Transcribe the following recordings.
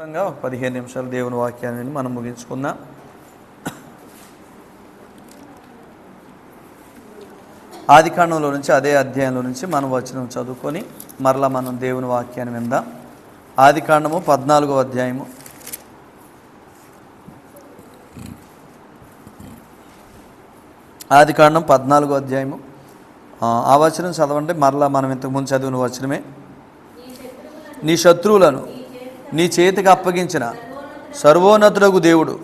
మొత్తంగా ఒక పదిహేను నిమిషాలు దేవుని వాక్యాన్ని మనం ముగించుకుందాం. ఆది కాండంలో నుంచి అదే అధ్యాయంలో నుంచి మనం వచనం చదువుకొని మరలా మనం దేవుని వాక్యాన్ని విందాం. ఆది కాండము పద్నాలుగో అధ్యాయము. ఆది కాండం పద్నాలుగో అధ్యాయము. ఆ, ఆ వచనం చదవండి మరలా మనం ఇంతకుముందు చదివిన వచనమే. నీ శత్రువులను నీ చేతికి అప్పగించిన సర్వోన్నతుడకు దేవుడు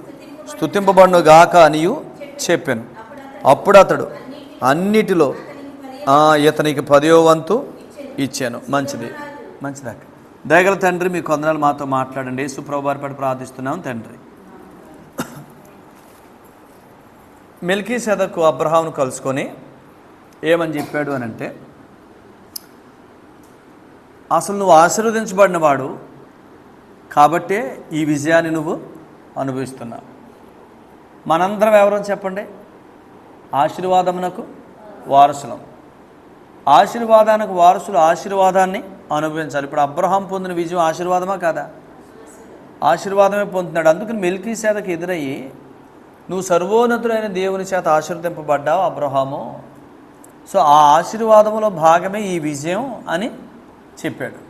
స్థుతింపబడును గాక అనియు చెప్పాను. అప్పుడు అతడు అన్నిటిలో ఇతనికి పదో వంతు ఇచ్చాను. మంచిది. మంచిదాక దయగల తండ్రి మీ కొందనాలు మాతో మాట్లాడండి. సుప్రభారిపడి ప్రార్థిస్తున్నాం తండ్రి. మిల్కీ సెదకు అబ్రహాంను కలుసుకొని ఏమని చెప్పాడు అని అంటే అసలు నువ్వు ఆశీర్వదించబడినవాడు కాబట్టే ఈ విజయాన్ని నువ్వు అనుభవిస్తున్నావు. మనందరం ఎవరో చెప్పండి? ఆశీర్వాదమునకు వారసులం. ఆశీర్వాదానికి వారసులు ఆశీర్వాదాన్ని అనుభవించాలి. ఇప్పుడు అబ్రహాం పొందిన విజయం ఆశీర్వాదమా కాదా? ఆశీర్వాదమే పొందుతున్నాడు. అందుకని మెల్కీ సేదకు ఎదురయ్యి నువ్వు సర్వోన్నతుడైన దేవుని చేత ఆశీర్వదింపబడ్డావు అబ్రహాము. సో ఆ ఆశీర్వాదంలో భాగమే ఈ విజయం అని చెప్పాడు.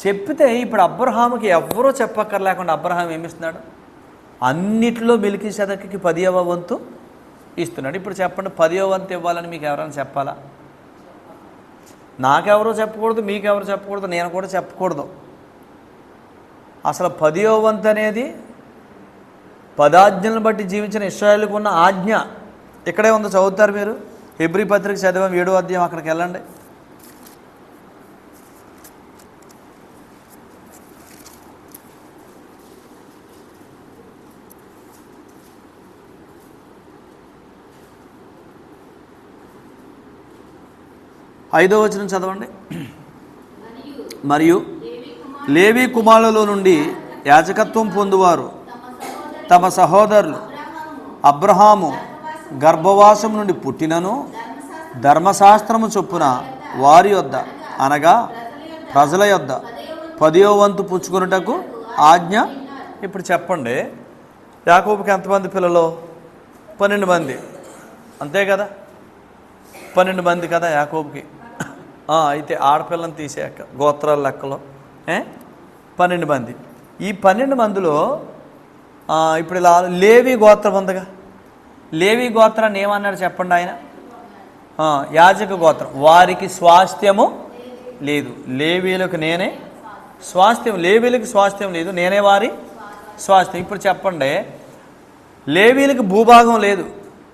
చెప్తే ఇప్పుడు అబ్రహాముకి ఎవ్వరూ చెప్పక్కర్లేకుండా అబ్రహాం ఏమిస్తున్నాడు అన్నిట్లో మిలికి శతకి పదియవ వంతు ఇస్తున్నాడు. ఇప్పుడు చెప్పండి పదియవ వంతు ఇవ్వాలని మీకు ఎవరైనా చెప్పాలా? నాకెవరో చెప్పకూడదు మీకెవరు చెప్పకూడదు నేను కూడా చెప్పకూడదు. అసలు పదియో వంతు అనేది పదాజ్ఞలను బట్టి జీవించిన ఇస్రాయేల్కు ఉన్న ఆజ్ఞ. ఇక్కడే ఉందో చదువుతారు మీరు. హెబ్రి పత్రిక చదివాం ఏడో అధ్యాయం అక్కడికి వెళ్ళండి. ఐదో వచనం చదవండి. మరియు లేవి కుమారులలో నుండి యాజకత్వం పొందువారు. తమ సహోదరులు అబ్రహాము గర్భవాసం నుండి పుట్టినను ధర్మశాస్త్రము చొప్పున వారి యొద్ద అనగా ప్రజల యొద్ద పదియో వంతు పుచ్చుకొనుటకు ఆజ్ఞ ఇప్పుడు చెప్పండి. యాకోబుకి ఎంతమంది పిల్లలు? పన్నెండు మంది. అంతే కదా? పన్నెండు మంది కదా యాకోబుకి. అయితే ఆడపిల్లని తీసాక గోత్రాల లెక్కలో. పన్నెండు మంది. ఈ పన్నెండు మందిలో ఇప్పుడు ఇలా లేవి గోత్రం ఉందిగా. లేవి గోత్రాన్ని ఏమన్నాడు చెప్పండి ఆయన? యాజక గోత్రం. వారికి స్వాస్థ్యము లేదు. లేవీలకు నేనే స్వాస్థ్యం లేవీలకు స్వాస్థ్యం లేదు. నేనే వారి స్వాస్థ్యం. ఇప్పుడు చెప్పండి లేవీలకు భూభాగం లేదు.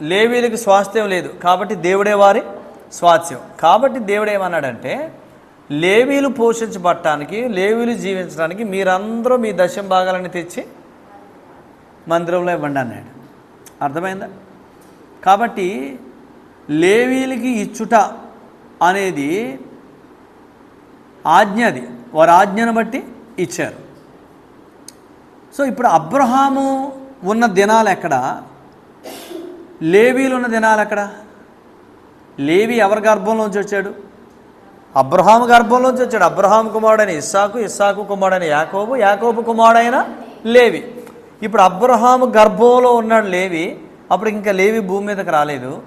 లేవీలకు స్వాస్థ్యం లేదు. కాబట్టి దేవుడే వారి స్వాస్థ్యం కాబట్టి దేవుడు ఏమన్నాడంటే లేవీలు పోషించబడటానికి లేవీలు జీవించడానికి మీరందరూ మీ దశం భాగాలని తెచ్చి మందిరంలో ఇవ్వండి అన్నాడు. అర్థమైందా? కాబట్టి లేవీలకి ఇచ్చుట అనేది ఆజ్ఞ అది. వారి ఆజ్ఞను బట్టి ఇచ్చారు. సో ఇప్పుడు అబ్రహాము ఉన్న దినాలు ఎక్కడ? లేవీలు ఉన్న దినాలు ఎక్కడ? లేవి ఎవరి గర్భంలోంచి వచ్చాడు? అబ్రహాము గర్భంలోంచి వచ్చాడు. అబ్రహాం కుమారుడైన ఇస్సాకు ఇస్సాకు కుమారుడైన యాకోబు యాకోబు కుమారుడైన లేవి. ఇప్పుడు అబ్రహాము గర్భంలో ఉన్నాడు లేవి. అప్పుడు ఇంకా లేవి భూమి మీదకి రాలేదు.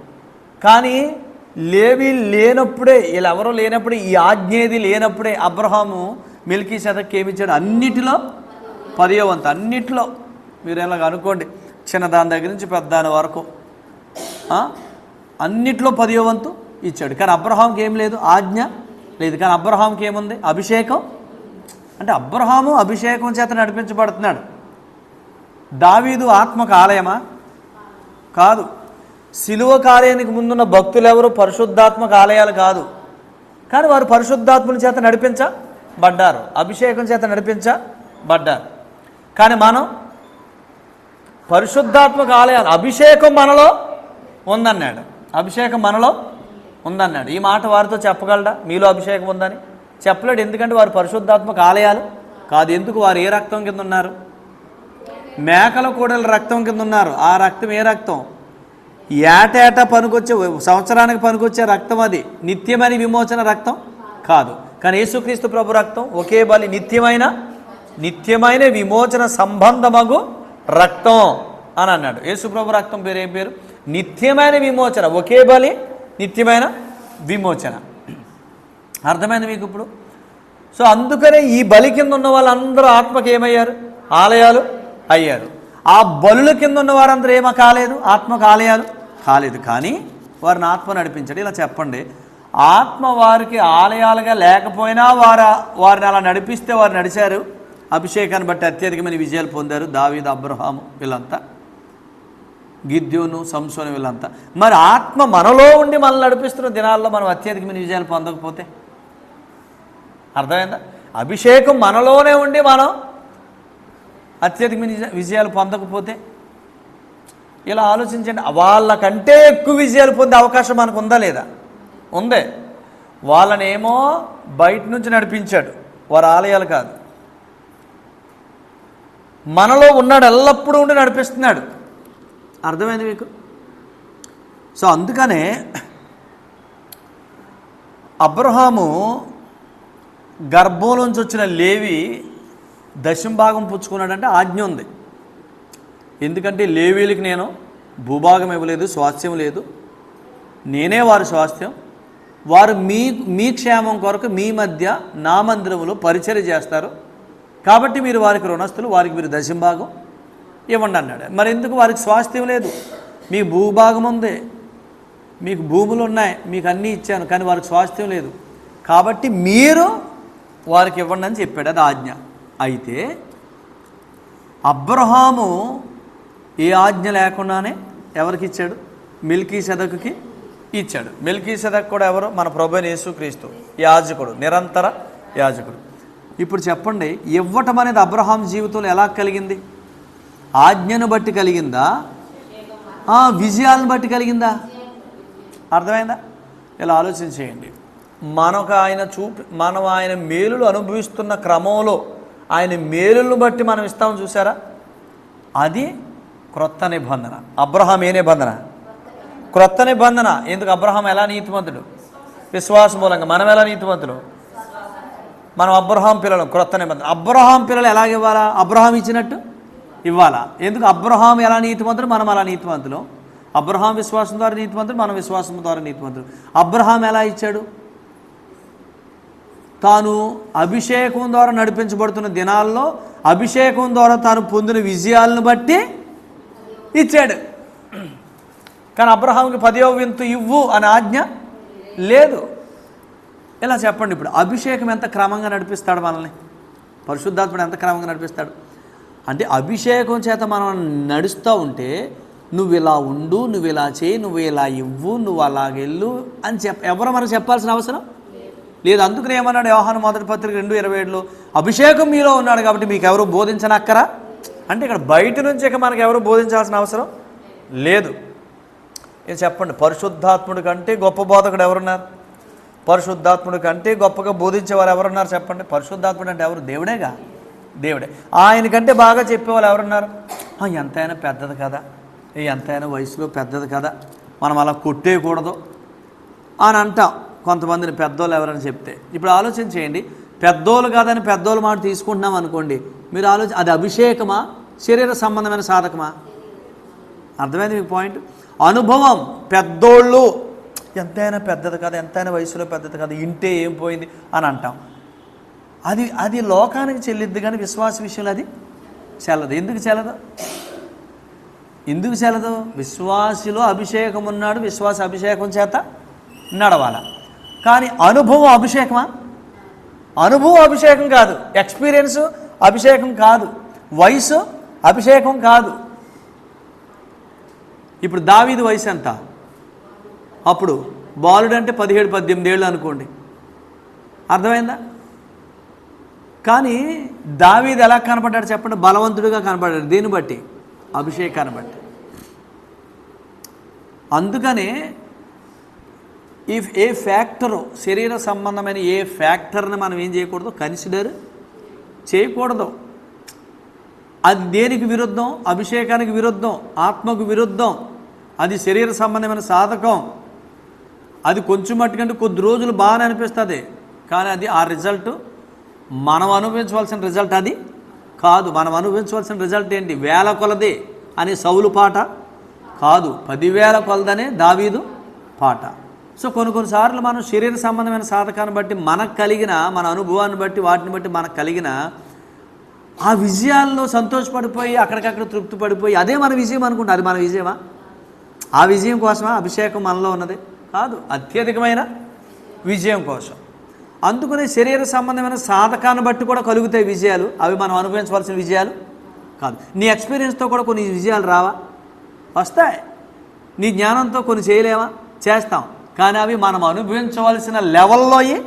కానీ లేవి లేనప్పుడే ఇలా ఎవరో లేనప్పుడే ఈ ఆజ్ఞేది లేనప్పుడే అబ్రహాము మిల్కీ శతకి ఏమిచ్చాడు? అన్నిటిలో పదియో వంతు. అన్నిటిలో. మీరు ఎలాగ అనుకోండి చిన్న దాని దగ్గర నుంచి పెద్ద దాని వరకు అన్నిట్లో పదియో వంతు ఇచ్చాడు. కానీ అబ్రహాంకి ఏం లేదు? ఆజ్ఞ లేదు. కానీ అబ్రహాంకి ఏముంది? అభిషేకం. అంటే అబ్రహాము అభిషేకం చేత నడిపించబడుతున్నాడు. దావీదు ఆత్మకు ఆలయమా? కాదు. శిలువ కార్యానికి ముందున్న భక్తులు ఎవరు పరిశుద్ధాత్మక ఆలయాలు కాదు. కానీ వారు పరిశుద్ధాత్మని చేత నడిపించబడ్డారు. అభిషేకం చేత నడిపించబడ్డారు. కానీ మనం పరిశుద్ధాత్మక ఆలయాలు అభిషేకం మనలో ఉందన్నాడు. అభిషేకం మనలో ఉందన్నాడు. ఈ మాట వారితో చెప్పగలడా? మీలో అభిషేకం ఉందని? చెప్పలేడు. ఎందుకంటే వారు పరిశుద్ధాత్మక ఆలయాలు కాదు. ఎందుకు? వారు ఏ రక్తం కింద ఉన్నారు? మేకల కూడల రక్తం కింద ఉన్నారు. ఆ రక్తం ఏ రక్తం? ఏటేటా పనికొచ్చే సంవత్సరానికి పనికొచ్చే రక్తం అది. నిత్యమైన విమోచన రక్తం కాదు. కానీ యేసుక్రీస్తు ప్రభు రక్తం ఒకే బలి నిత్యమైన నిత్యమైన విమోచన సంబంధమగు రక్తం అని అన్నాడు. యేసుప్రభు రక్తం పేరు ఏం పేరు? నిత్యమైన విమోచన. ఒకే బలి నిత్యమైన విమోచన. అర్థమైంది మీకు ఇప్పుడు? సో అందుకనే ఈ బలి కింద ఉన్న వాళ్ళందరూ ఆత్మకి ఏమయ్యారు? ఆలయాలు అయ్యారు. ఆ బలుల కింద ఉన్న వారందరూ ఏమో కాలేదు? ఆత్మకు ఆలయాలు కాలేదు. కానీ వారిని ఆత్మ నడిపించండి. ఇలా చెప్పండి. ఆత్మ వారికి ఆలయాలుగా లేకపోయినా వారు వారిని అలా నడిపిస్తే వారు నడిచారు. అభిషేకాన్ని బట్టి అత్యధికమైన విజయాలు పొందారు దావీద్ అబ్రహాము వీళ్ళంతా. గిద్యోను సంసోను వీళ్ళంతా. మరి ఆత్మ మనలో ఉండి మనల్ని నడిపిస్తున్న దినాల్లో మనం అత్యధికమైన విజయాలు పొందకపోతే? అర్థమైందా? అభిషేకం మనలోనే ఉండి మనం అత్యధికమైన విజయాలు పొందకపోతే? ఇలా ఆలోచించండి. వాళ్ళకంటే ఎక్కువ విజయాలు పొందే అవకాశం మనకు ఉందా లేదా? ఉందే. వాళ్ళనేమో బయట నుంచి నడిపించాడు. వారి ఆలయాలు కాదు. మనలో ఉన్నాడు ఎల్లప్పుడూ ఉండి నడిపిస్తున్నాడు. అర్థమైంది మీకు? సో అందుకనే అబ్రహాము గర్భంలోంచి వచ్చిన లేవి దశంభాగం పుచ్చుకున్నాడంటే ఆజ్ఞ ఉంది. ఎందుకంటే లేవీలకి నేను భూభాగం ఇవ్వలేదు స్వాస్థ్యం లేదు. నేనే వారి స్వాస్థ్యం. వారు మీ మీ క్షేమం కొరకు మీ మధ్య నా మందిరంలో పరిచయం చేస్తారు. కాబట్టి మీరు వారికి రుణస్థులు వారికి మీరు దశంభాగం ఇవ్వండి అన్నాడు. మరి ఎందుకు వారికి స్వాస్థ్యం లేదు? మీ భూభాగం ఉంది. మీకు భూములు ఉన్నాయి. మీకు అన్నీ ఇచ్చాను కానీ వారికి స్వాస్థ్యం లేదు. కాబట్టి మీరు వారికి ఇవ్వండి అని చెప్పాడు అది ఆజ్ఞ. అయితే అబ్రహాము ఏ ఆజ్ఞ లేకుండానే ఎవరికి ఇచ్చాడు? మిల్కీ సెదకుకి ఇచ్చాడు. మిల్కీ సెదక్ కూడా ఎవరు? మన ప్రభు యేసుక్రీస్తు. యాజకుడు నిరంతర యాజకుడు. ఇప్పుడు చెప్పండి ఇవ్వటం అనేది అబ్రహాం జీవితంలో ఎలా కలిగింది? ఆజ్ఞను బట్టి కలిగిందా? విజయాలను బట్టి కలిగిందా? అర్థమైందా? ఇలా ఆలోచన చేయండి. మనకు ఆయన చూపి మనం ఆయన మేలులు అనుభవిస్తున్న క్రమంలో ఆయన మేలులను బట్టి మనం ఇస్తాం చూసారా అది క్రొత్త నిబంధన. అబ్రహాం ఏ నిబంధన? క్రొత్త నిబంధన. ఎందుకు? అబ్రహాం ఎలా నీతిమంతుడు? విశ్వాస మూలంగా. మనం ఎలా నీతిమంతులు? మనం అబ్రహాం పిల్లలు. క్రొత్త నిబంధన. అబ్రహాం పిల్లలు ఎలాగ ఇవ్వాలా? అబ్రహాం ఇచ్చినట్టు? ఇవ్వాలా? ఎందుకు? అబ్రహాం ఎలా నీతిమంతుడు? మనం అలా నీతిమంతులు? అబ్రహాం విశ్వాసం ద్వారా నీతిమంతుడు మనం విశ్వాసం ద్వారా నీతిమంతుడు అబ్రహాం ఎలా ఇచ్చాడు? తాను అభిషేకం ద్వారా నడిపించబడుతున్న దినాల్లో అభిషేకం ద్వారా తాను పొందిన విజయాలను బట్టి ఇచ్చాడు. కానీ అబ్రహాంకి పదో వింతు ఇవ్వు అని ఆజ్ఞ లేదు. ఇలా చెప్పండి ఇప్పుడు. అభిషేకం ఎంత క్రమంగా నడిపిస్తాడు మనల్ని? పరిశుద్ధాత్ముడు ఎంత క్రమంగా నడిపిస్తాడు? అంటే అభిషేకం చేత మనం నడుస్తూ ఉంటే నువ్వు ఇలా ఉండు నువ్వు ఇలా చేయి నువ్వు ఇలా ఇవ్వు నువ్వు అలాగెళ్ళు అని చెప్ప ఎవరు మనకు చెప్పాల్సిన అవసరం? లేదు. అందుకనే ఏమన్నాడు వ్యవహాన మొదటి పత్రిక రెండు ఇరవై ఏడులో అభిషేకం మీలో ఉన్నాడు కాబట్టి మీకు ఎవరు బోధించనక్కరా? అంటే ఇక్కడ బయట నుంచి ఇక మనకు ఎవరు బోధించాల్సిన అవసరం లేదు. ఇది చెప్పండి పరిశుద్ధాత్ముడి కంటే గొప్ప బోధకుడు ఎవరున్నారు? పరిశుద్ధాత్ముడి కంటే గొప్పగా బోధించేవారు ఎవరున్నారు చెప్పండి? పరిశుద్ధాత్ముడు అంటే ఎవరు? దేవుడేగా? దేవుడే. ఆయన కంటే బాగా చెప్పేవాళ్ళు ఎవరున్నారు? ఎంతైనా పెద్దది కదా. ఎంతైనా వయసులో పెద్దది కదా. మనం అలా కొట్టేయకూడదు అని అంటాం కొంతమందిని పెద్దోళ్ళు ఎవరని చెప్తే. ఇప్పుడు ఆలోచన చేయండి. పెద్దోళ్ళు కాదని పెద్దోళ్ళు మాట తీసుకుంటున్నాం అనుకోండి. మీరు ఆలోచన అది అభిషేకమా? శరీర సంబంధమైన సాధకమా? అర్థమైంది మీకు పాయింట్? అనుభవం పెద్దోళ్ళు. ఎంతైనా పెద్దది కదా ఎంతైనా వయసులో పెద్దది కదా ఇంటే ఏం పోయింది అని అంటాం. అది అది లోకానికి చెల్లిద్ది కానీ విశ్వాస విషయంలో అది చెల్లదు. ఎందుకు చెల్లదు? ఎందుకు చెల్లదు? విశ్వాసిలో అభిషేకం ఉన్నాడు విశ్వాస అభిషేకం చేత నడవాల. కానీ అనుభవం అభిషేకమా? అనుభవం అభిషేకం కాదు. ఎక్స్పీరియన్స్ అభిషేకం కాదు. వయసు అభిషేకం కాదు. ఇప్పుడు దావీది వయసు ఎంత? అప్పుడు బాలుడు అంటే పదిహేడు పద్దెనిమిది ఏళ్ళు అనుకోండి. అర్థమైందా? కానీ దావీది ఎలా కనపడ్డాడు చెప్పండి? బలవంతుడిగా కనపడ్డాడు. దీన్ని బట్టి అభిషేకాన్ని బట్టి. అందుకనే ఈ ఏ ఫ్యాక్టరు శరీర సంబంధమైన ఏ ఫ్యాక్టర్ని మనం ఏం చేయకూడదు? కన్సిడర్ చేయకూడదు. అది దేనికి విరుద్ధం? అభిషేకానికి విరుద్ధం? ఆత్మకు విరుద్ధం? అది శరీర సంబంధమైన సాధకం? అది కొంచెం మట్టుకంటే కొద్ది రోజులు బాగానే అనిపిస్తుంది. కానీ అది ఆ రిజల్ట్ మనం అనుభవించవలసిన రిజల్ట్ అది? కాదు మనం అనుభవించవలసిన రిజల్ట్ ఏంటి? వేల కొలది అని సౌలు పాట? కాదు పదివేల కొలదనే దావీదు పాట. సో కొన్ని కొన్నిసార్లు మనం శరీర సంబంధమైన సాధకాన్ని బట్టి మనకు కలిగిన మన అనుభవాన్ని బట్టి వాటిని బట్టి మనకు కలిగిన ఆ విజయాల్లో సంతోషపడిపోయి అక్కడికక్కడ తృప్తి పడిపోయి అదే మన విజయం అనుకుంటా. అది మన విజయమా? ఆ విజయం కోసమా? అభిషేకం మనలో ఉన్నది. కాదు అత్యధికమైన విజయం కోసం. అందుకనే శరీర సంబంధమైన సాధకాన్ని బట్టి కూడా కలుగుతాయి విజయాలు. అవి మనం అనుభవించవలసిన విజయాలు కాదు. నీ ఎక్స్పీరియన్స్తో కూడా కొన్ని విజయాలు రావా? వస్తాయి. నీ జ్ఞానంతో కొన్ని చేయలేవా? చేస్తాం. కానీ అవి మనం అనుభవించవలసిన లెవెల్లోయి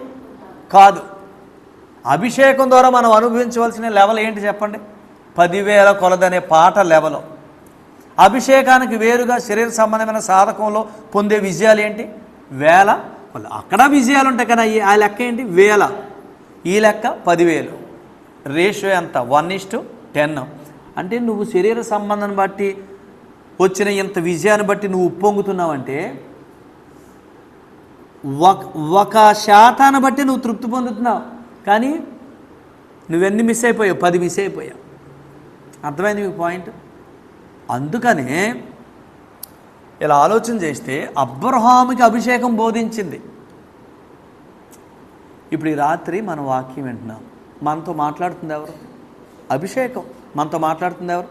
కాదు. అభిషేకం ద్వారా మనం అనుభవించవలసిన లెవెల్ ఏంటి చెప్పండి? పదివేల కొలదనే పాట లెవెల్ అభిషేకానికి వేరుగా శరీర సంబంధమైన సాధకంలో పొందే విజయాలు ఏంటి? వేల వాళ్ళు అక్కడ విజయాలు ఉంటాయి కానీ ఆ లెక్క ఏంటి? వేల. ఈ లెక్క పదివేలు. రేషియో ఎంత? One is to ten. అంటే నువ్వు శరీర సంబంధాన్ని బట్టి వచ్చిన ఇంత విజయాన్ని బట్టి నువ్వు ఉప్పొంగుతున్నావంటే ఒక ఒక శాతాన్ని బట్టి నువ్వు తృప్తి పొందుతున్నావు. కానీ నువ్వెన్ని మిస్ అయిపోయావు? పది మిస్ అయిపోయావు. అర్థమైంది మీకు పాయింట్ అందుకనే ఇలా ఆలోచన చేస్తే అబ్రహాముకి అభిషేకం బోధించింది. ఇప్పుడు ఈ రాత్రి మన వాక్యం వింటున్నాం. మనతో మాట్లాడుతుంది ఎవరు? అభిషేకం. మనతో మాట్లాడుతుంది ఎవరు?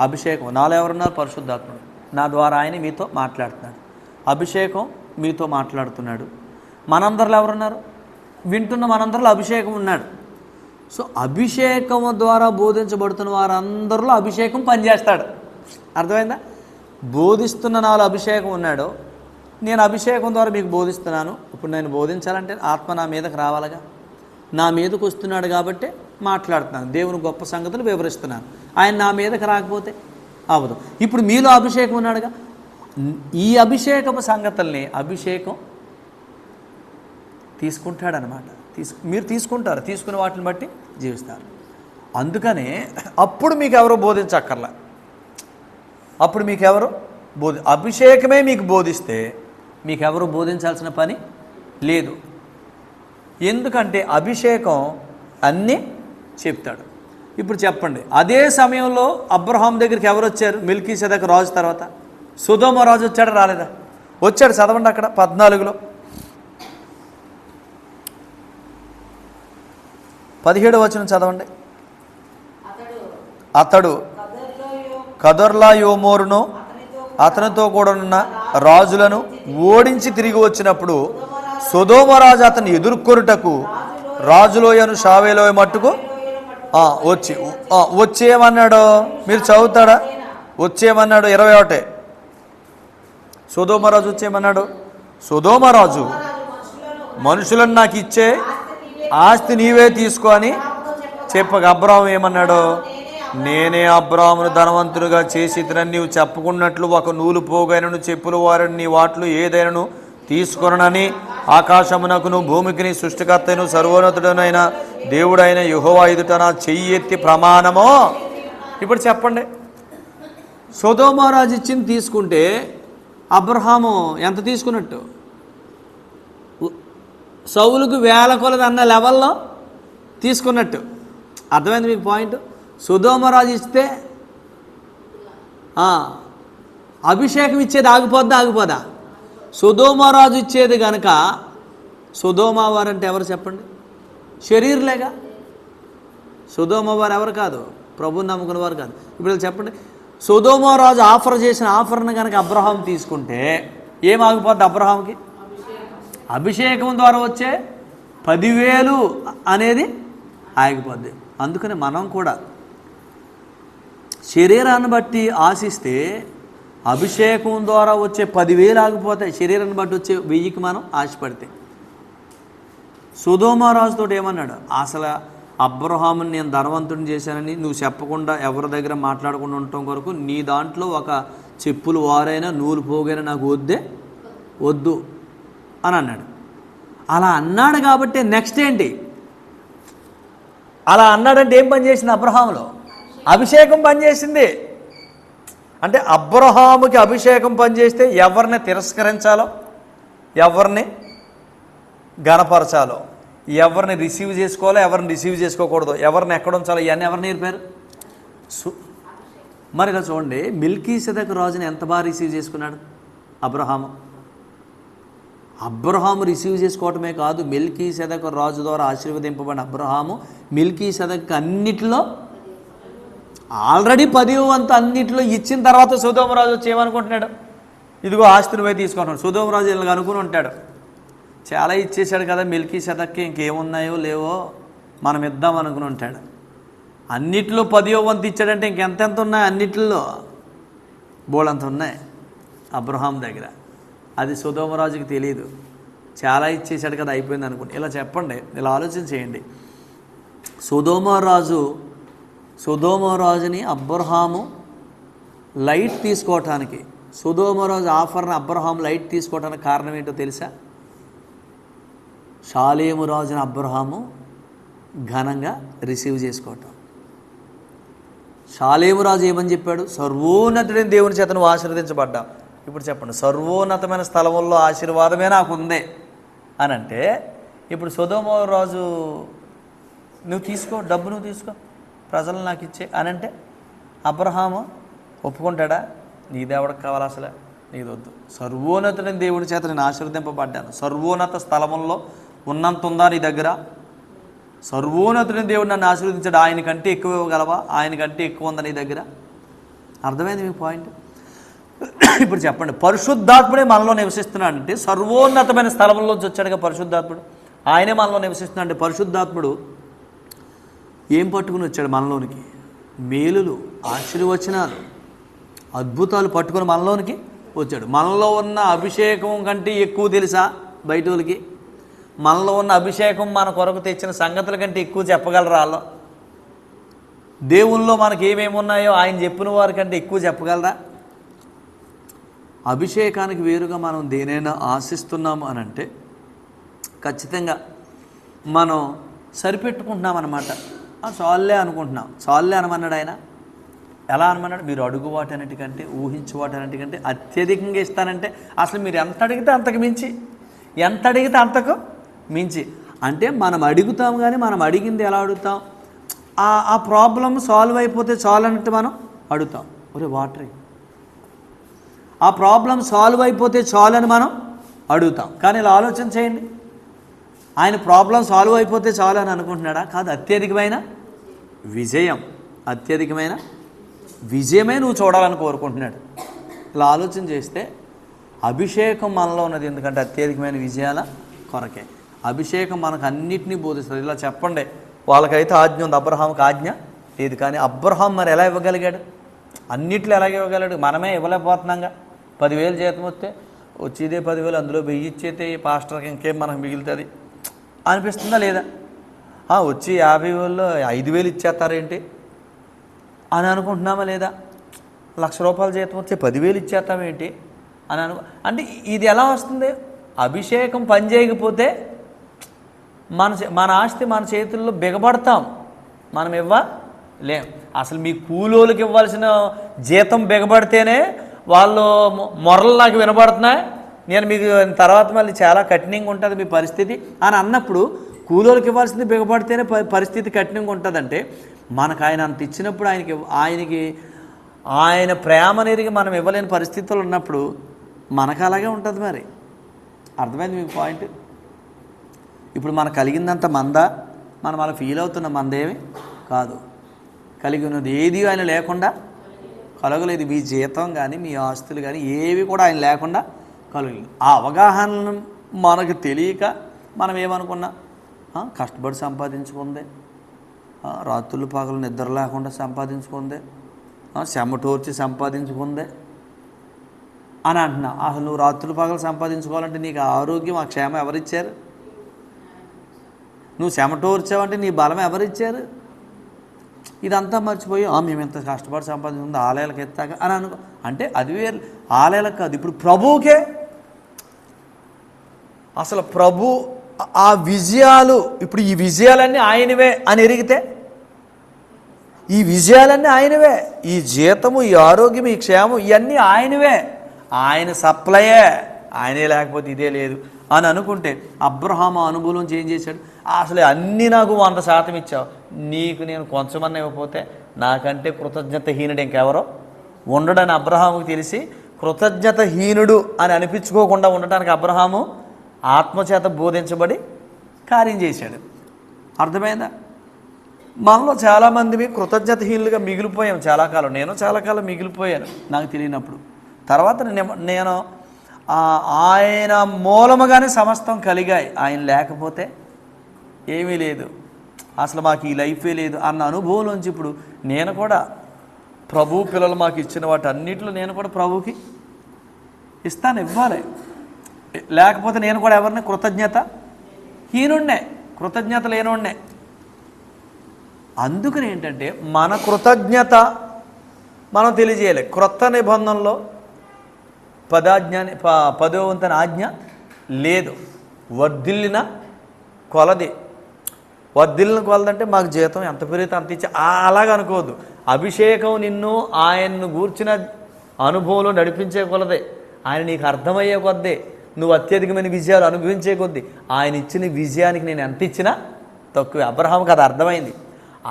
అభిషేకం. నాలో ఎవరున్నారు? పరిశుద్ధాత్ముడు. నా ద్వారా ఆయన మీతో మాట్లాడుతున్నాడు. అభిషేకం మీతో మాట్లాడుతున్నాడు. మనందరిలో ఎవరున్నారు? వింటున్న మనందరిలో అభిషేకం ఉన్నాడు. సో అభిషేకం ద్వారా బోధించబడుతున్న వారందరిలో అభిషేకం పనిచేస్తాడు. అర్థమైందా? బోధిస్తున్న నాలో అభిషేకం ఉన్నాడో నేను అభిషేకం ద్వారా మీకు బోధిస్తున్నాను. ఇప్పుడు నేను బోధించాలంటే ఆత్మ నా మీదకి రావాలిగా? నా మీదకు వస్తున్నాడు కాబట్టి మాట్లాడుతున్నాను. దేవుని గొప్ప సంగతులు వివరిస్తున్నాను. ఆయన నా మీదకి రాకపోతే అవ్వదు. ఇప్పుడు మీలో అభిషేకం ఉన్నాడుగా? ఈ అభిషేకపు సంగతుల్ని అభిషేకం తీసుకుంటాడనమాట. తీసుకు మీరు తీసుకుంటారు. తీసుకున్న వాటిని బట్టి జీవిస్తారు. అందుకనే అప్పుడు మీకు ఎవరు బోధించక్కర్లా. అప్పుడు మీకెవరు? బోధి అభిషేకమే మీకు బోధిస్తే మీకెవరు బోధించాల్సిన పని లేదు. ఎందుకంటే అభిషేకం అన్నీ చెప్తాడు. ఇప్పుడు చెప్పండి. అదే సమయంలో అబ్రహాం దగ్గరికి ఎవరు వచ్చారు? మిల్కీ సెదక్ రాజు తర్వాత. సుధోమ రాజు వచ్చాడు? రాలేదా? వచ్చాడు. చదవండి అక్కడ పద్నాలుగులో. పదిహేడు వచనం చదవండి. అతడు కదర్లా యోమోరును అతనితో అతనితో కూడా ఉన్న రాజులను ఓడించి తిరిగి వచ్చినప్పుడు సుధోమరాజు అతన్ని ఎదుర్కొనుటకు రాజులోయను షావేలోయ మట్టుకు వచ్చి ఆ, వచ్చేమన్నాడు మీరు చదువుతాడా? వచ్చేమన్నాడు ఇరవై ఒకటే. సుధోమరాజు వచ్చేమన్నాడు సుధోమరాజు మనుషులను నాకు ఇచ్చే ఆస్తి నీవే తీసుకో అని చెప్పక అబ్రాహం ఏమన్నాడు? నేనే అబ్రాహ్మును ధనవంతుడుగా చేసి నీవు చెప్పుకున్నట్లు ఒక నూలు పోగైనను చెప్పులు వారిని నీ వాట్లు ఏదైనను తీసుకొనని ఆకాశమునకును భూమికిని సృష్టికర్తను సర్వోన్నతుడనైన దేవుడైన యుహోవా ఎదుట నా చెయ్యి ఎత్తి ప్రమాణమో. ఇప్పుడు చెప్పండి. సోదోమరాజు ఇచ్చింది తీసుకుంటే అబ్రహాము ఎంత తీసుకున్నట్టు? సౌలుకు వేల కొలది అన్న లెవెల్లో తీసుకున్నట్టు. అర్థమైంది మీకు పాయింట్? సుధోమరాజు ఇస్తే అభిషేకం ఇచ్చేది ఆగిపోద్దా ఆగిపోదా? సుధోమరాజు ఇచ్చేది కనుక సుధోమవారు అంటే ఎవరు చెప్పండి? శరీరులేగా? సుధోమవారు ఎవరు కాదు? ప్రభుని నమ్ముకున్న వారు కాదు. ఇప్పుడు చెప్పండి సుధోమరాజు ఆఫర్ చేసిన ఆఫర్ని కనుక అబ్రహాం తీసుకుంటే ఏం ఆగిపోద్ది అబ్రహాంకి? అభిషేకం ద్వారా వచ్చే పదివేలు అనేది ఆగిపోద్ది. అందుకని మనం కూడా శరీరాన్ని బట్టి ఆశిస్తే అభిషేకం ద్వారా వచ్చే పదివేలు ఆగిపోతాయి. శరీరాన్ని బట్టి వచ్చే వెయ్యికి మనం ఆశపడితే. సుధోమరాజుతో ఏమన్నాడు? అసలు అబ్రహాముని నేను ధనవంతుని చేశానని నువ్వు చెప్పకుండా ఎవరి దగ్గర మాట్లాడకుండా ఉండటం కొరకు నీ దాంట్లో ఒక చెప్పులు వారైనా నూలు పోగైనా నాకు వద్దే వద్దు అని అన్నాడు. అలా అన్నాడు కాబట్టి నెక్స్ట్ ఏంటి? అలా అన్నాడంటే ఏం పని చేసింది అబ్రహాములో? అభిషేకం పనిచేసింది. అంటే అబ్రహాముకి అభిషేకం పనిచేస్తే ఎవరిని తిరస్కరించాలో ఎవరిని గణపరచాలో ఎవరిని రిసీవ్ చేసుకోవాలో ఎవరిని రిసీవ్ చేసుకోకూడదు ఎవరిని ఎక్కడ ఉంచాలో ఇవన్నీ ఎవరు నేర్పారు? సు మరి ఇలా చూడండి మిల్కీ సెదక్ రాజుని ఎంత బాగా రిసీవ్ చేసుకున్నాడు? అబ్రహాము. అబ్రహాము రిసీవ్ చేసుకోవటమే కాదు మిల్కీ సెదక్ రాజు ద్వారా ఆశీర్వదింపబడిన అబ్రహాము మిల్కీ సెదక్ అన్నిటిలో ఆల్రెడీ పది వంతు అన్నింటిలో ఇచ్చిన తర్వాత సుధోమరాజు వచ్చి ఏమనుకుంటున్నాడు? ఇదిగో ఆస్తిని పోయి తీసుకుంటాడు సుధోమరాజు ఇలాగ అనుకుని ఉంటాడు. చాలా ఇచ్చేశాడు కదా మిల్కీ శతక్కి ఇంకేమున్నాయో లేవో మనం ఇద్దాం అనుకుని ఉంటాడు. అన్నిట్లో పదియో వంతు ఇచ్చాడంటే ఇంకెంతెంత ఉన్నాయి అన్నిటిలో? బోళంత ఉన్నాయి. అబ్రహాం దగ్గర. అది సుధోమరాజుకి తెలియదు చాలా ఇచ్చేశాడు కదా అయిపోయింది అనుకుంటే ఇలా చెప్పండి ఇలా ఆలోచన చేయండి. సుధోమరాజు సుధోమరాజుని అబ్రహాము లైట్ తీసుకోవటానికి. సుధోమరాజు ఆఫర్ని అబ్రహాం లైట్ తీసుకోవటానికి కారణం ఏంటో తెలుసా? షాలేము రాజుని అబ్రహాము ఘనంగా రిసీవ్ చేసుకోవటం. షాలేము రాజు ఏమని చెప్పాడు? సర్వోన్నతుడైన దేవుని చేత నువ్వు ఆశీర్వదించబడ్డా. ఇప్పుడు చెప్పండి సర్వోన్నతమైన స్థలముల్లో ఆశీర్వాదమే నాకు ఉంది అని అంటే ఇప్పుడు సుధోమ రాజు నువ్వు తీసుకో డబ్బు నువ్వు తీసుకో. ప్రజలు నాకు ఇచ్చే అని అంటే అబ్రహాము ఒప్పుకుంటాడా? నీ దేవుడికి కావాలి అసలే? నీదొద్దు వద్దు. సర్వోన్నతుడైన దేవుడి చేత నేను ఆశీర్వదింపబడ్డాను. సర్వోన్నత స్థలంలో ఉన్నంత ఉందా నీ దగ్గర? సర్వోన్నతుడైన దేవుడు నన్ను ఆశీర్వదించాడు. ఆయన కంటే ఎక్కువ ఇవ్వగలవా? ఆయన కంటే ఎక్కువ ఉందా నీ దగ్గర? అర్థమైంది మీ పాయింట్? ఇప్పుడు చెప్పండి. పరిశుద్ధాత్ముడే మనలో నివసిస్తున్నాడు అంటే సర్వోన్నతమైన స్థలంలోంచి వచ్చాడుగా పరిశుద్ధాత్ముడు. ఆయనే మనలో నివసిస్తున్నాడు అంటే పరిశుద్ధాత్ముడు ఏం పట్టుకుని వచ్చాడు మనలోనికి? మేలులు ఆశీర్వచనాలు అద్భుతాలు పట్టుకుని మనలోనికి వచ్చాడు. మనలో ఉన్న అభిషేకం కంటే ఎక్కువ తెలుసా బయట వాళ్ళకి? మనలో ఉన్న అభిషేకం మన కొరకు తెచ్చిన సంగతుల కంటే ఎక్కువ చెప్పగలరా వాళ్ళు? దేవుల్లో మనకి ఏమేమి ఉన్నాయో ఆయన చెప్పిన వారి కంటే ఎక్కువ చెప్పగలరా? అభిషేకానికి వేరుగా మనం దేనైనా ఆశిస్తున్నాము అని అంటే ఖచ్చితంగా మనం సరిపెట్టుకుంటున్నాం అనమాట అనుకుంటున్నాం. చాలే అనమన్నాడు ఆయన. ఎలా అనమన్నాడు? మీరు అడుగు వాటన్నిటికంటే ఊహించు వాటన్నిటికంటే అత్యధికంగా ఇస్తానంటే అసలు మీరు ఎంత అడిగితే అంతకు మించి. ఎంత అడిగితే అంతకు మించి. అంటే మనం అడుగుతాం కానీ మనం అడిగింది ఎలా అడుగుతాం? ఆ ఆ ప్రాబ్లం సాల్వ్ అయిపోతే చాలు అన్నట్టు మనం అడుగుతాం. ఒరే వాటర్. ఆ ప్రాబ్లం సాల్వ్ అయిపోతే చాలు అని మనం అడుగుతాం. కానీ ఇలా ఆలోచన చేయండి. ఆయన ప్రాబ్లం సాల్వ్ అయిపోతే చాలు అని అనుకుంటున్నాడా? కాదు అత్యధికమైన విజయం. అత్యధికమైన విజయమే నువ్వు చూడాలని కోరుకుంటున్నాడు. ఇలా ఆలోచన చేస్తే అభిషేకం మనలో ఉన్నది. ఎందుకంటే అత్యధికమైన విజయాల కొరకే. అభిషేకం మనకు అన్నిటినీ బోధిస్తుంది. ఇలా చెప్పండి. వాళ్ళకైతే ఆజ్ఞ ఉంది. అబ్రహాంకి ఆజ్ఞ లేదు. కానీ అబ్రహాం మరి ఎలా ఇవ్వగలిగాడు? అన్నిట్లో ఎలాగ ఇవ్వగలడు? మనమే ఇవ్వలేకపోతున్నాంగా. పదివేలు జీతం వస్తే వచ్చేదే పదివేలు అందులో వెయ్యి ఇచ్చేతే ఈ పాస్టర్కి ఇంకేం మనకు మిగులుతుంది? అనిపిస్తుందా లేదా? వచ్చి యాభై వేలలో ఐదు వేలు ఇచ్చేస్తారేంటి? అని అనుకుంటున్నామా లేదా? లక్ష రూపాయల జీతం వచ్చే పదివేలు ఇచ్చేస్తామేంటి? అని అను అంటే ఇది ఎలా వస్తుంది? అభిషేకం పని చేయకపోతే మన చే- మన ఆస్తి మన చేతుల్లో బిగబడతాం మనం ఇవ్వలేం అసలు మీ కూలోళ్ళకి ఇవ్వాల్సిన జీతం బిగబడితేనే వాళ్ళు మొరలు నాకు వినబడుతున్నాయి. నేను మీకు తర్వాత మళ్ళీ చాలా కఠినంగా ఉంటుంది మీ పరిస్థితి అని అన్నప్పుడు కూలోళ్ళకి ఇవ్వాల్సింది బిగపడితేనే పరిస్థితి కఠినంగా ఉంటుందంటే మనకు ఆయన అంత ఇచ్చినప్పుడు ఆయనకి ఆయనకి ఆయన ప్రేమ అనేది మనం ఇవ్వలేని పరిస్థితులు ఉన్నప్పుడు మనకు అలాగే ఉంటుంది మరి. అర్థమైంది మీకు పాయింట్ ఇప్పుడు మనకు కలిగిందంత మంద? మనం అలా ఫీల్ అవుతున్న మందేమి కాదు. కలిగి ఉన్నది ఏది ఆయన లేకుండా కలగలేదు. మీ జీతం కానీ మీ ఆస్తులు కానీ ఏవి కూడా ఆయన లేకుండా కలగలేదు ఆ అవగాహన మనకు తెలియక మనం ఏమనుకున్నా కష్టపడి సంపాదించుకుందే. రాత్రులు పగలు నిద్ర లేకుండా సంపాదించుకుందే. ఆ, చెమటోర్చి సంపాదించుకుందే. అని అంటున్నా. అసలు నువ్వు రాత్రులు పగలు సంపాదించుకోవాలంటే నీకు ఆరోగ్యం ఆ క్షేమం ఎవరిచ్చారు? నువ్వు చెమటోర్చావంటే నీ బలం ఎవరిచ్చారు? ఇదంతా మర్చిపోయి "ఆ, మేము ఇంత కష్టపడి సంపాదించుకుంది ఆలయాలకు ఎత్తాక అని అనుకో. అంటే అది వేరు. ఆలయాలకు కాదు. ఇప్పుడు ప్రభువుకే అసలు ప్రభు ఆ- విజయాలు ఇప్పుడు ఈ విజయాలన్నీ ఆయనవే అని ఎరిగితే? ఈ విజయాలన్నీ ఆయనవే. ఈ జీతము ఈ ఆరోగ్యం ఈ క్షేమం ఇవన్నీ ఆయనవే. ఆయన సప్లయే. ఆయనే లేకపోతే ఇదే లేదు. అని అనుకుంటే అబ్రహాము అనుభవం ఏం చేశాడు? అసలు అన్నీ నాకు వంద శాతం ఇచ్చావు. నీకు నేను కొంచెమన్నా ఇవ్వకపోతే నాకంటే కృతజ్ఞతహీనుడు ఇంకెవరో? ఉండడని అబ్రహాముకు తెలిసి కృతజ్ఞతహీనుడు అని అనిపించుకోకుండా ఉండటానికి అబ్రహాము ఆత్మచేత బోధించబడి కార్యం చేశాడు. అర్థమైందా? మనలో చాలామంది కృతజ్ఞతహీనులుగా మిగిలిపోయాం చాలా కాలం. నేను చాలా కాలం మిగిలిపోయాను నాకు తెలియనప్పుడు. తర్వాత నేను- ఆయన మూలముగానే సమస్తం కలిగాయి. ఆయన లేకపోతే ఏమీ లేదు. అసలు మాకు ఈ లైఫే లేదు అన్న అనుభవంలోంచి ఇప్పుడు నేను కూడా ప్రభు పిల్లలు మాకు ఇచ్చిన వాటి అన్నిటిలో నేను కూడా ప్రభుకి ఇస్తాను ఇవ్వాలి. లేకపోతే నేను కూడా ఎవరిని కృతజ్ఞత? హీనుండే కృతజ్ఞత లేనుండే అందుకని ఏంటంటే మన కృతజ్ఞత మనం తెలియజేయాలి. క్రొత్త నిబంధనలో పదాజ్ఞాని ప పదో ఆజ్ఞ లేదు. వర్ధిల్లిన కొలది. వర్ధిల్లిన కొలదంటే మాకు జీతం ఎంత పెరిగితే అంత ఇచ్చి. అలాగనుకోవద్దు అలాగ అనుకోవద్దు. అభిషేకం నిన్ను ఆయన్ను గూర్చిన అనుభవంలో నడిపించే కొలదే. ఆయన నీకు అర్థమయ్యే కొద్దే. నువ్వు అత్యధికమైన విజయాలు అనుభవించే కొద్దీ ఆయన ఇచ్చిన విజయానికి నేను ఎంత ఇచ్చినా తక్కువ. అబ్రహాంకి అది అర్థమైంది.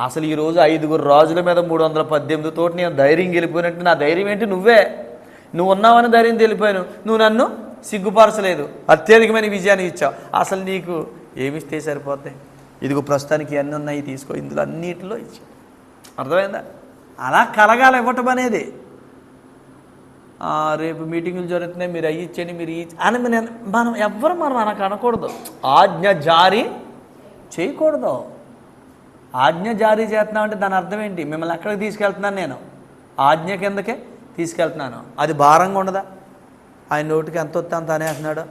అసలు ఈరోజు ఐదుగురు రాజుల మీద మూడు వందల పద్దెనిమిది తోటి నేను ధైర్యం గెలిపోయినట్టు నా ధైర్యం ఏంటి? నువ్వే. నువ్వు ఉన్నావని ధైర్యం తెలిపాను. నువ్వు నన్ను సిగ్గుపరచలేదు. అత్యధికమైన విజయాన్ని ఇచ్చావు. అసలు నీకు ఏమిస్తే సరిపోతాయి? ఇదిగో ప్రస్తుతానికి అన్నీ ఉన్నాయి తీసుకో. ఇందులో అన్నిటిలో ఇచ్చావు. అర్థమైందా? అలా కలగాలి ఇవ్వటం అనేది. రేపు మీటింగులు జరుగుతున్నాయి మీరు అవి ఇచ్చేయండి మీరు అని మనం ఎవ్వరు మనం మనకు అనకూడదు. ఆజ్ఞ జారీ చేయకూడదు. ఆజ్ఞ జారీ చేస్తున్నామంటే దాని అర్థం ఏంటి? మిమ్మల్ని ఎక్కడికి తీసుకెళ్తున్నాను నేను? ఆజ్ఞ కిందకే తీసుకెళ్తున్నాను? అది భారంగా ఉండదా? ఆయన నోటికి ఎంత వస్తే అంత అనేస్తున్నాడు.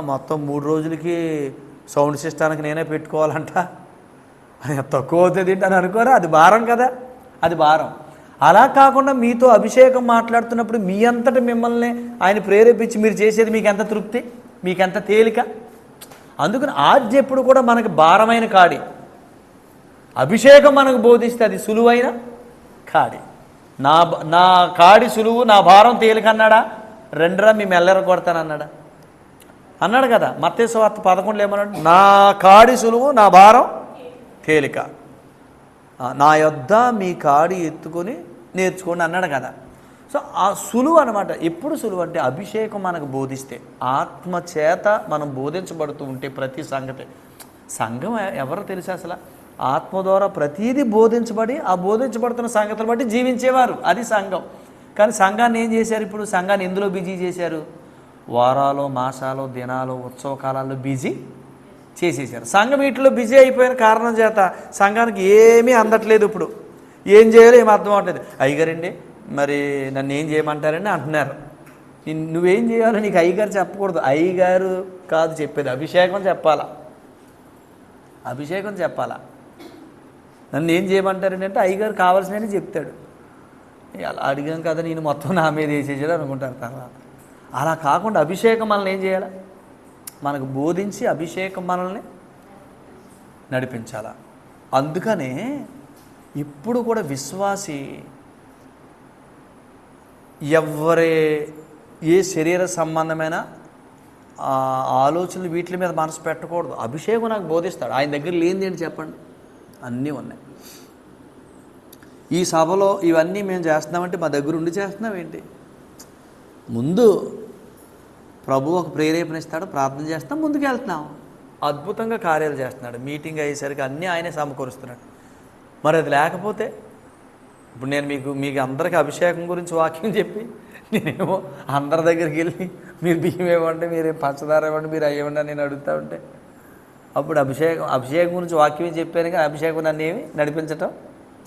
మొత్తం మూడు రోజులకి సౌండ్ సిస్టానికి నేనే పెట్టుకోవాలంట. అది తక్కువ అవుతుంది ఏంటి అని అనుకోరా? అది భారం కదా? అది భారం. అలా కాకుండా మీతో అభిషేకం మాట్లాడుతున్నప్పుడు మీ అంతటి మిమ్మల్ని ఆయన ప్రేరేపించి మీరు చేసేది మీకు ఎంత తృప్తి? మీకు ఎంత తేలిక? అందుకని ఆజ్ఞ ఎప్పుడు కూడా మనకు భారమైన కాడి. అభిషేకం మనకు బోధిస్తే అది సులువైన కాడి. నా నా కాడి సులువు నా భారం తేలిక అన్నాడా? రెండరా మీ మెల్లర కొడతానన్నాడా? అన్నాడు కదా మత్తేసు వార్త పదకొండులో ఏమన్నాడు? నా కాడి సులువు నా భారం తేలిక. నా యొద్ద మీ కాడి ఎత్తుకొని నేర్చుకోండి అన్నాడు కదా. సో ఆ సులువు అనమాట ఎప్పుడు సులువు అంటే అభిషేకం మనకు బోధిస్తే ఆత్మ చేత మనం బోధించబడుతూ ఉంటే ప్రతి సంగతి. సంఘం ఎవరు తెలుసు అసలు? ఆత్మ ద్వారా ప్రతీది బోధించబడి ఆ బోధించబడుతున్న సంగతులు బట్టి జీవించేవారు. అది సంఘం. కానీ సంఘాన్ని ఏం చేశారు ఇప్పుడు? సంఘాన్ని ఎందులో బిజీ చేశారు? వారాలు మాసాలు దినాలు ఉత్సవ కాలాల్లో బిజీ చేసేసారు సంఘం వీటిలో బిజీ అయిపోయిన కారణం చేత సంఘానికి ఏమీ అందట్లేదు ఇప్పుడు. ఏం చేయాలో ఏం అర్థం అవట్లేదు అయ్యగారండి మరి నన్ను ఏం చేయమంటారని అంటున్నారు. నువ్వేం చేయాలో నీకు అయ్యగారు చెప్పకూడదు. అయ్యగారు కాదు చెప్పేది. అభిషేకం చెప్పాలా? అభిషేకం చెప్పాలా? నన్ను ఏం చేయమంటారండి అంటే అయ్యగారు కావాల్సినవి చెప్తాడు. అలా అడిగాం కదా నేను మొత్తం నా మీద వేసేసాడు అనుకుంటారు తర్వాత. అలా కాకుండా అభిషేకం మనల్ని ఏం చేయాలి? మనకు బోధించి అభిషేకం మనల్ని నడిపించాలా? అందుకనే ఇప్పుడు కూడా విశ్వాసి ఎవరే ఏ శరీర సంబంధమైన ఆ, ఆలోచనలు వీటి మీద మనసు పెట్టకూడదు. అభిషేకం నాకు బోధిస్తాడు. ఆయన దగ్గర లేనిది ఏంటి చెప్పండి? అన్నీ ఉన్నాయి. ఈ సభలో ఇవన్నీ మేము చేస్తున్నామంటే మా దగ్గర ఉండి చేస్తున్నాం ఏంటి? ముందు ప్రభు ఒక ప్రేరేపణ ఇస్తాడు ప్రార్థన చేస్తాం ముందుకు వెళ్తున్నాం. అద్భుతంగా కార్యాలు చేస్తున్నాడు. మీటింగ్ అయ్యేసరికి అన్నీ ఆయనే సమకూరుస్తున్నాడు. మరి అది లేకపోతే ఇప్పుడు నేను మీకు మీకు అందరికీ అభిషేకం గురించి వాక్యం చెప్పి నేనేమో అందరి దగ్గరికి వెళ్ళి మీరు బియ్యం ఇవ్వండి మీరు పంచదార ఇవ్వండి మీరు అయ్యండి అని నేను అడుగుతా ఉంటే అప్పుడు అభిషేకం అభిషేకం గురించి వాక్యం చెప్పాను కానీ అభిషేకం నన్ను ఏమి నడిపించటం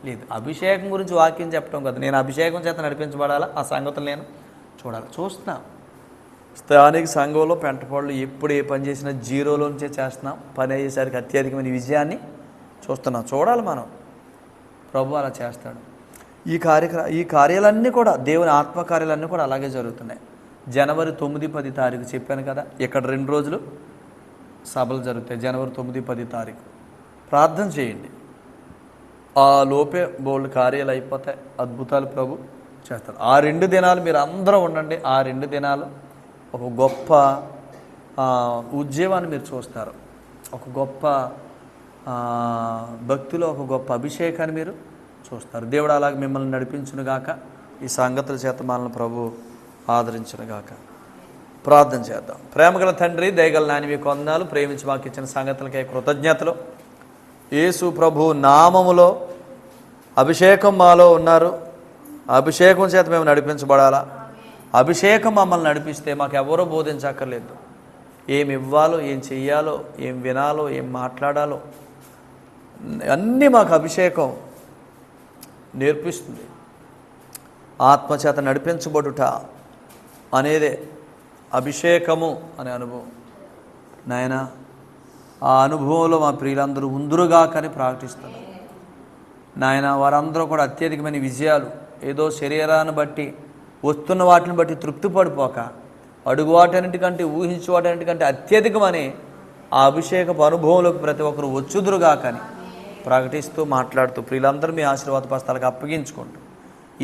లేదు. అభిషేకం గురించి వాక్యం చెప్పడం కదా. నేను అభిషేకం చేత నడిపించబడాలా? ఆ సంగతులు నేను చూడాలి? చూస్తున్నా. స్థానిక సంఘంలో పెంటపాళ్ళు ఎప్పుడు ఏ పని చేసినా జీరోలోంచే చేస్తున్నాం. పని అయ్యేసరికి అత్యధికమైన విజయాన్ని చూస్తున్నాం. చూడాలి మనం. ప్రభు అలా చేస్తాడు. ఈ కార్యక్ర ఈ కార్యాలన్నీ కూడా దేవుని ఆత్మకార్యాలన్నీ కూడా అలాగే జరుగుతున్నాయి. జనవరి తొమ్మిది పది తారీఖు చెప్పాను కదా ఇక్కడ రెండు రోజులు సభలు జరుగుతాయి. జనవరి తొమ్మిది పది తారీఖు. ప్రార్థన చేయండి. ఆ లోపే బోల్డ్ కార్యాలు అయిపోతాయి. అద్భుతాలు ప్రభు చేస్తారు. ఆ రెండు దినాలు మీరు అందరూ ఉండండి. ఆ రెండు దినాలు ఒక గొప్ప ఉద్యమాన్ని మీరు చూస్తారు. ఒక గొప్ప భక్తిలో ఒక గొప్ప అభిషేకాన్ని మీరు చూస్తారు. దేవుడు అలాగ మిమ్మల్ని నడిపించునుగాక ఈ సంగతుల చేత మనల్ని ప్రభు ఆదరించునుగాక. ప్రార్థన చేద్దాం. ప్రేమగల తండ్రి దయగల నాని మీకు కొందాలు ప్రేమించి మాకు ఇచ్చిన సంగతులకే కృతజ్ఞతలు. యేసు ప్రభు నామములో అభిషేకం మాలో ఉన్నారు. అభిషేకం చేత మేము నడిపించబడాలా? అభిషేకం మమ్మల్ని నడిపిస్తే మాకు ఎవరో బోధించక్కర్లేదు. ఏం ఇవ్వాలో ఏం చెయ్యాలో ఏం వినాలో ఏం మాట్లాడాలో అన్నీ మాకు అభిషేకం నేర్పిస్తుంది. ఆత్మచేత నడిపించబడుట అనేదే అభిషేకము అనే అనుభవం. నాయన ఆ అనుభవంలో మా ప్రియులందరూ ఉందురుగాకని ప్రకటిస్తున్నారు నాయన వారందరూ కూడా అత్యధికమైన విజయాలు ఏదో శరీరాన్ని బట్టి వస్తున్న వాటిని బట్టి తృప్తి పడిపోక అడుగు వాటన్నిటికంటే ఊహించు వాటన్నిటికంటే అత్యధికమని ఆ అభిషేకపు అనుభవంలోకి ప్రతి ఒక్కరు వచ్చుదురుగా కానీ ప్రకటిస్తూ మాట్లాడుతూ ప్రియులందరూ మీ ఆశీర్వాద పస్తాలకు అప్పగించుకుంటూ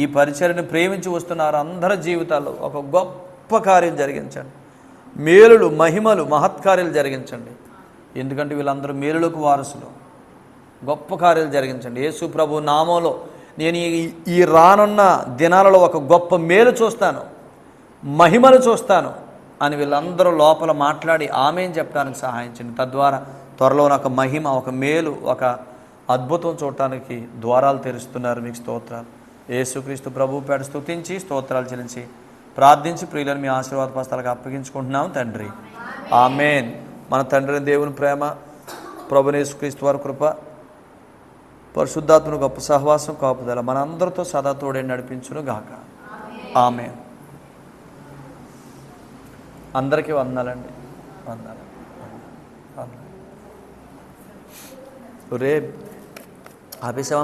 ఈ పరిచయని ప్రేమించి వస్తున్నారు అందరి జీవితాల్లో ఒక గొప్ప కార్యం జరిగించండి. మేలులు మహిమలు మహత్కార్యాలు జరిగించండి. ఎందుకంటే వీళ్ళందరూ మేలులకు వారసులు. గొప్ప కార్యాలు జరిగించండి. యేసు ప్రభు నామంలో నేను ఈ ఈ రానున్న దినాలలో ఒక గొప్ప మేలు చూస్తాను మహిమలు చూస్తాను అని వీళ్ళందరూ లోపల మాట్లాడి ఆమె చెప్పడానికి సహాయించండి. తద్వారా త్వరలో ఒక మహిమ ఒక మేలు ఒక అద్భుతం చూడటానికి ద్వారాలు తెరుస్తున్నారు మీకు స్తోత్రాలు. యేసుక్రీస్తు ప్రభు పేట స్తుతించి స్తోత్రాలు చెల్లించి ప్రార్థించి ప్రియులను మీ ఆశీర్వాద పస్తాలకు అప్పగించుకుంటున్నాం తండ్రి. ఆమెన్. మన తండ్రి దేవుని ప్రేమ ప్రభునేసుక్రీస్తు వారి కృప పరిశుద్ధాత్మను గొప్ప సహవాసం కాపుదల మనందరితో సదా తోడే నడిపించును గాక. ఆమె అందరికీ వందాలండి. వందాలి. రేపు 安倍